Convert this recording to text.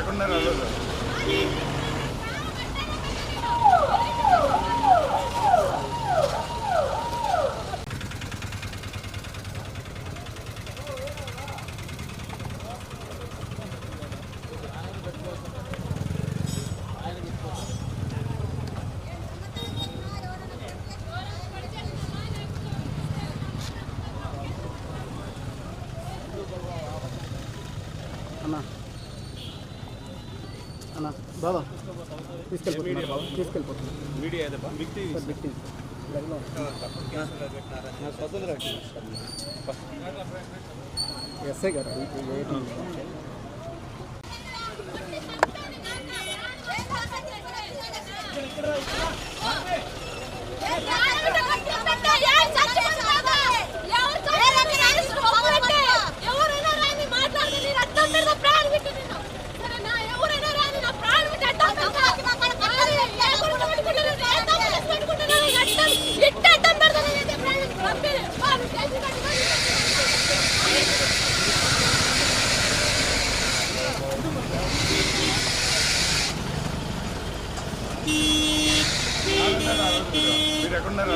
ఎక్కడున్నారు వాళ్ళు అన్న. అన్న. బాబా తీసుకెళ్ళిపోతున్నా బాబా తీసుకెళ్ళిపోతున్నా. మీడియా ఏదబ్బా? మీకు సార్ బిగ్ టీమ్ లైవ్లో ఎస్ఐ గారు మీరు ఎక్కడున్నారు?